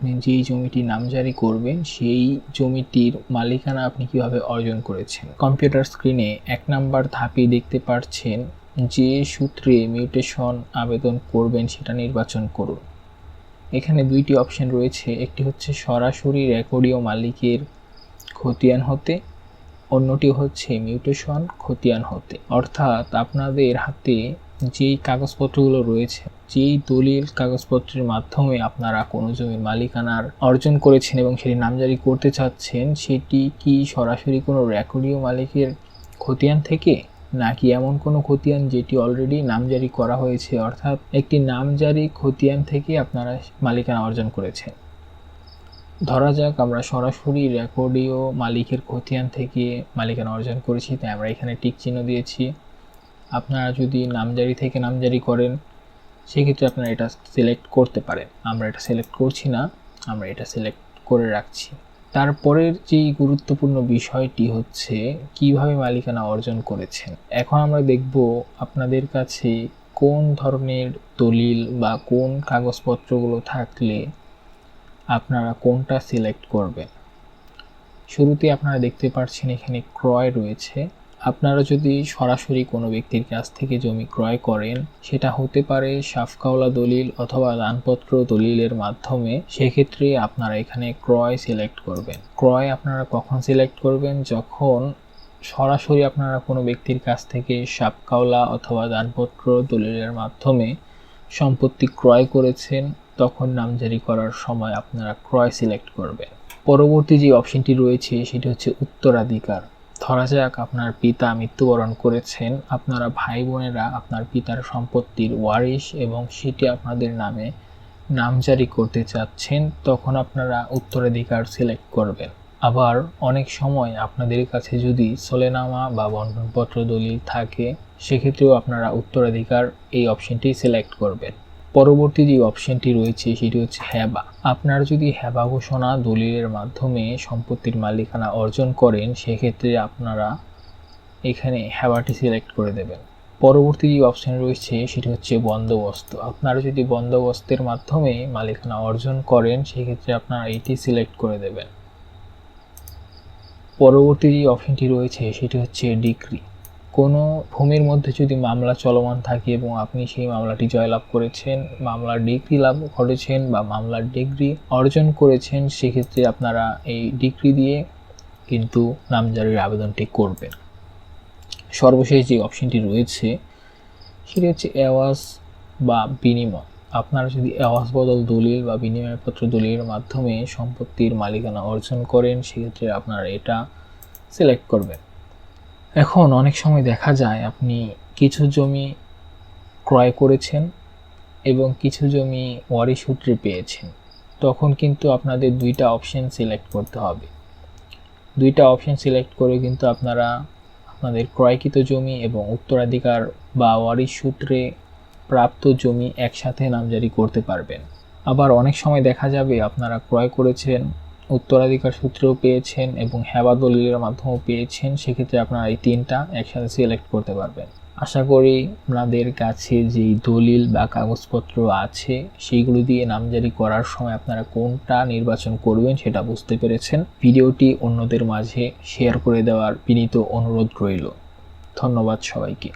আপনি যেই জমিটি নামজারি করবেন, সেই জমিটির মালিকানা আপনি কীভাবে অর্জন করেছেন? কম্পিউটার স্ক্রিনে এক নাম্বার ধাপে দেখতে পাচ্ছেন যে সূত্রে মিউটেশন আবেদন করবেন, সেটা নির্বাচন করুন। এখানে দুইটি অপশন রয়েছে। একটি হচ্ছে সরাসরি রেকর্ডীয় মালিকের খতিয়ান হতে, অন্যটি হচ্ছে মিউটেশন খতিয়ান হতে। অর্থাৎ আপনাদের হাতে যেই কাগজপত্রগুলো রয়েছে, যেই দলিল কাগজপত্রের মাধ্যমে আপনারা কোনো জমির মালিকানার অর্জন করেছেন এবং সেটি নামজারি করতে চাচ্ছেন, সেটি কি সরাসরি কোনো রেকর্ডীয় মালিকের খতিয়ান থেকে? নাকি এমন কোনো খতিয়ান যেটি অলরেডি নামজারি করা হয়েছে, অর্থাৎ একটি নামজারি খতিয়ান থেকে আপনারা মালিকানা অর্জন করেছেন? ধরা যাক আমরা সরাসরি রেকর্ডীয় মালিকের খতিয়ান থেকে মালিকানা অর্জন করেছি, তাই আমরা এখানে টিক চিহ্ন দিয়েছি। আপনারা যদি নামজারি থেকে নামজারি করেন, সেক্ষেত্রে আপনারা এটা সিলেক্ট করতে পারেন। আমরা এটা সিলেক্ট করছি না, আমরা এটা সিলেক্ট করে রাখছি। তারপরের যেই গুরুত্বপূর্ণ বিষয়টি হচ্ছে, কীভাবে মালিকানা অর্জন করেছেন? এখন আমরা দেখব আপনাদের কাছে কোন ধরনের দলিল বা কোন কাগজপত্রগুলো থাকলে আপনারা কোনটা সিলেক্ট করবেন। শুরুতে আপনারা দেখতে পাচ্ছেন এখানে ক্রয় রয়েছে। আপনারা যদি সরাসরি কোনো ব্যক্তির কাছ থেকে জমি ক্রয় করেন, সেটা হতে পারে সাফকাওলা দলিল অথবা দানপত্র দলিলের মাধ্যমে, সেক্ষেত্রে আপনারা এখানে ক্রয় সিলেক্ট করবেন। ক্রয় আপনারা কখন সিলেক্ট করবেন? যখন সরাসরি আপনারা কোনো ব্যক্তির কাছ থেকে সাপকাওলা অথবা দানপত্র দলিলের মাধ্যমে সম্পত্তি ক্রয় করেছেন, তখন নামজারি করার সময় আপনারা ক্রয় সিলেক্ট করবেন। পরবর্তী যে অপশনটি রয়েছে, সেটি হচ্ছে উত্তরাধিকার। ধরা যাক আপনার পিতা মৃত্যুবরণ করেছেন। আপনারা ভাই বোনেরা আপনার পিতার সম্পত্তির ওয়ারিশ এবং সেটি আপনাদের নামে নামজারি করতে চাচ্ছেন, তখন আপনারা উত্তরাধিকার সিলেক্ট করবেন। আবার অনেক সময় আপনাদের কাছে যদি সোলেনামা বা বন্ধনপত্র দলিল থাকে, সেক্ষেত্রেও আপনারা উত্তরাধিকার এই অপশনটি সিলেক্ট করবেন। পরবর্তী যে অপশনটি রয়েছে, সেটি হচ্ছে হ্যাবা। আপনারা যদি হ্যাবা ঘোষণা দলিলের মাধ্যমে সম্পত্তির মালিকানা অর্জন করেন, সেক্ষেত্রে আপনারা এখানে হ্যাবাটি সিলেক্ট করে দেবেন। পরবর্তী যে অপশন রয়েছে, সেটি হচ্ছে বন্দোবস্ত। আপনারা যদি বন্দোবস্তের মাধ্যমে মালিকানা অর্জন করেন, সেক্ষেত্রে আপনারা এটি সিলেক্ট করে দেবেন। পরবর্তী যে অপশনটি রয়েছে, সেটি হচ্ছে ডিক্রি। কোনো ভূমির মধ্যে যদি মামলা চলমান থাকে এবং আপনি সেই মামলাটি জয়লাভ করেছেন, মামলার ডিগ্রি লাভ করেছেন বা মামলার ডিগ্রি অর্জন করেছেন, সেক্ষেত্রে আপনারা এই ডিগ্রি দিয়ে কিন্তু নামজারির আবেদনটি করবেন। সর্বশেষ যে অপশনটি রয়েছে, সেটি হচ্ছে অ্যাওয়াজ বা বিনিময়। আপনারা যদি অ্যাওয়াজ বদল দলিল বা বিনিময়পত্র দলিলের মাধ্যমে সম্পত্তির মালিকানা অর্জন করেন, সেক্ষেত্রে আপনারা এটা সিলেক্ট করবেন। এখন অনেক সময় দেখা যায় আপনি কিছু জমি ক্রয় করেছেন এবং কিছু জমি ওয়ারি সূত্রে পেয়েছেন। তখন কিন্তু আপনাদের দুইটা অপশন সিলেক্ট করতে হবে। দুইটা অপশন সিলেক্ট করে কিন্তু আপনারা আপনাদের ক্রয়কৃত জমি এবং উত্তরাধিকার বা ওয়ারিশ সূত্রে প্রাপ্ত জমি একসাথে নামজারি করতে পারবেন। আবার অনেক সময় দেখা যাবে আপনারা ক্রয় করেছেন উত্তরাধিকার সূত্রেও পেয়েছেন এবং হেবা দলিলের মাধ্যমেও পেয়েছেন, সেক্ষেত্রে আপনারা এই তিনটা একসাথে সিলেক্ট করতে পারবেন। আশা করি আপনাদের কাছে যেই দলিল বা কাগজপত্র আছে, সেইগুলো দিয়ে নামজারি করার সময় আপনারা কোনটা নির্বাচন করবেন সেটা বুঝতে পেরেছেন। ভিডিওটি অন্যদের মাঝে শেয়ার করে দেওয়ার বিনীত অনুরোধ রইল। ধন্যবাদ সবাইকে।